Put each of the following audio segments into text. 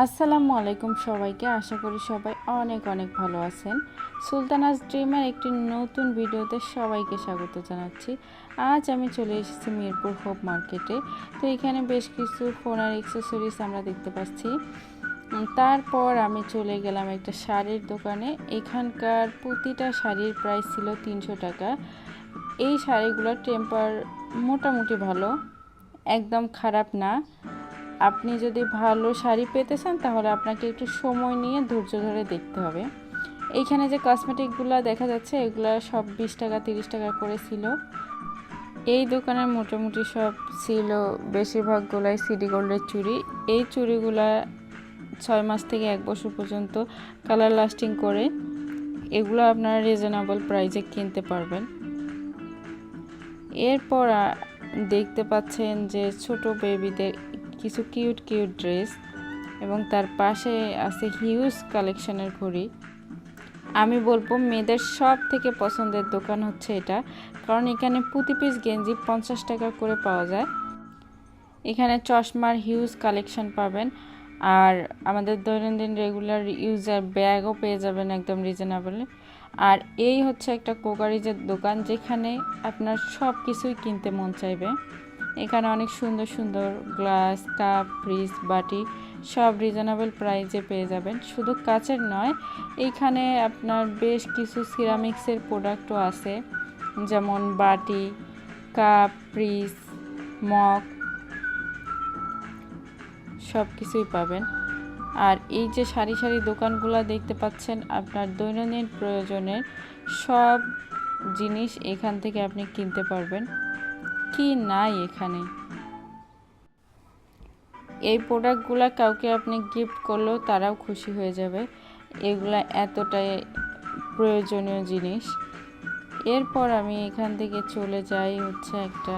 আসসালামু আলাইকুম সবাইকে। আশা করি সবাই অনেক অনেক ভালো আছেন। সুলতানাস ড্রিমের একটি নতুন ভিডিওতে সবাইকে স্বাগত জানাচ্ছি। আজ আমি চলে এসেছি মিরপুর হোপ মার্কেটে। তো এখানে বেশ কিছু ফোন আর এক্সেসরিজ আমরা দেখতে পাচ্ছি। তারপর আমি চলে গেলাম একটা শাড়ির দোকানে। এখানকার প্রতিটা শাড়ির প্রাইস ছিল তিনশো টাকা। এই শাড়িগুলোর টেম্পার মোটামুটি ভালো, একদম খারাপ না। আপনি যদি ভালো শাড়ি পেতে চান, তাহলে আপনাকে একটু সময় নিয়ে ধৈর্য ধরে দেখতে হবে। এইখানে যে কসমেটিকগুলো দেখা যাচ্ছে, এগুলো সব বিশ টাকা, তিরিশ টাকা করে ছিল। এই দোকানের মোটামুটি সব ছিল, বেশিরভাগগুলাই সিডি গোল্ডের চুড়ি। এই চুড়িগুলা ছয় মাস থেকে এক বছর পর্যন্ত কালার লাস্টিং করে, এগুলো আপনারা রিজনেবল প্রাইজে কিনতে পারবেন। এরপর দেখতে পাচ্ছেন যে ছোট বেবিদের কিছু কিউট কিউট ড্রেস এবং তার পাশে আছে হিউজ কালেকশনের ঘড়ি। আমি বলব মেয়েদের সব থেকে পছন্দের দোকান হচ্ছে এটা, কারণ এখানে প্রতি পিস গেঞ্জি পঞ্চাশ টাকা করে পাওয়া যায়। এখানে চশমার হিউজ কালেকশন পাবেন আর আমাদের দৈনন্দিন রেগুলার ইউজার ব্যাগও পেয়ে যাবেন একদম রিজনেবলে আর এই হচ্ছে একটা কোকারিজের দোকান যেখানে আপনার সব কিছুই কিনতে মন চাইবে। এখানে অনেক সুন্দর সুন্দর গ্লাস, কাপ, ফ্রিজ, বাটি সব রিজনেবল প্রাইসে পেয়ে যাবেন। শুধু কাচের নয় এইখানে আপনার বেশ কিছু সিরামিক্সের প্রোডাক্টও আছে। যেমন বাটি, কাপ, ফ্রিজ, মগ সব কিছুই পাবেন। আর এই যে সারি সারি দোকানগুলো দেখতে পাচ্ছেন, আপনার দৈনন্দিন প্রয়োজনের সব জিনিস এখান থেকে আপনি কিনতে পারবেন। কি নাই এখানে? এই প্রোডাক্টগুলো কাউকে আপনি গিফট করলেও তারাও খুশি হয়ে যাবে। এগুলা এতটাই প্রয়োজনীয় জিনিস। এরপর আমি এখান থেকে চলে যাই হচ্ছে একটা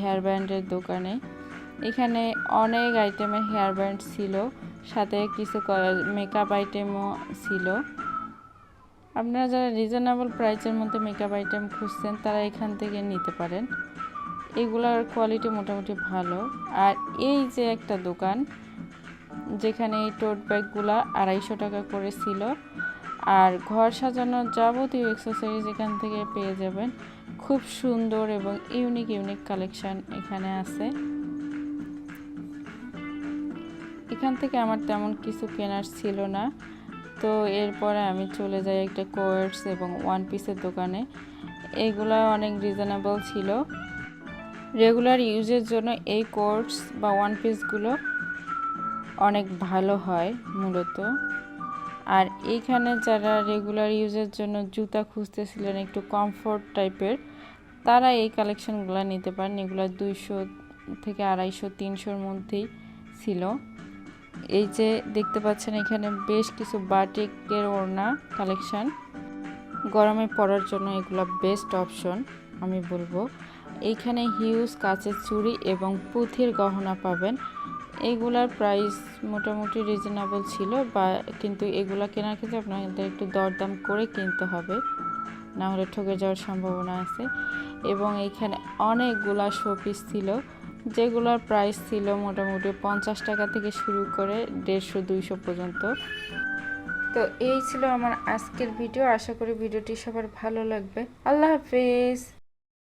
হেয়ার ব্যান্ডের দোকানে। এখানে অনেক আইটেমের হেয়ার ব্যান্ড ছিল, সাথে কিছু মেকআপ আইটেমও ছিল। আপনারা যারা রিজনেবল প্রাইসের মধ্যে মেকআপ আইটেম খুঁজছেন, তারা এখান থেকে নিতে পারেন। এগুলার কোয়ালিটি মোটামুটি ভালো। আর এই যে একটা দোকান, যেখানে এই টোট ব্যাগগুলা আড়াইশো টাকা করে ছিল, আর ঘর সাজানোর যাবতীয় এক্সেসরিজ এখান থেকে পেয়ে যাবেন। খুব সুন্দর এবং ইউনিক ইউনিক কালেকশান এখানে আছে। এখান থেকে আমার তেমন কিছু কেনার ছিল না। তো এরপরে আমি চলে যাই একটা কোয়ার্টস এবং ওয়ান পিসের দোকানে। এগুলো অনেক রিজনেবল ছিল। রেগুলার ইউজের জন্য এই কোর্টস বা ওয়ান পিসগুলো অনেক ভালো হয় মূলত। আর এইখানে যারা রেগুলার ইউজের জন্য জুতা খুঁজতেছিলেন, একটু কমফোর্ট টাইপের তারা এই কালেকশনগুলো নিতে পারেন। এগুলো দুইশো থেকে আড়াইশো, তিনশোর মধ্যেই ছিল। এই যে দেখতে পাচ্ছেন এখানে বেশ কিছু বাটিকের ওড়না কালেকশান গরমে পরার জন্য এগুলো বেস্ট অপশন আমি বলব। এইখানে হিউজ কাচের চুড়ি এবং পুঁথির গহনা পাবেন। এগুলার প্রাইস মোটামুটি রিজনেবল ছিল বা কিন্তু এগুলা কেনার ক্ষেত্রে আপনাদের একটু দরদাম করে কিনতে হবে। না হলে ঠকে যাওয়ার সম্ভাবনা আছে। এবং এইখানে অনেকগুলা শোপিস ছিল, যেগুলোর প্রাইস ছিল মোটামুটি পঞ্চাশ টাকা থেকে শুরু করে দেড়শো, দুইশো পর্যন্ত। তো এই ছিল আমার আজকের ভিডিও আশা করি ভিডিওটি সবার ভালো লাগবে। আল্লাহ হাফেজ!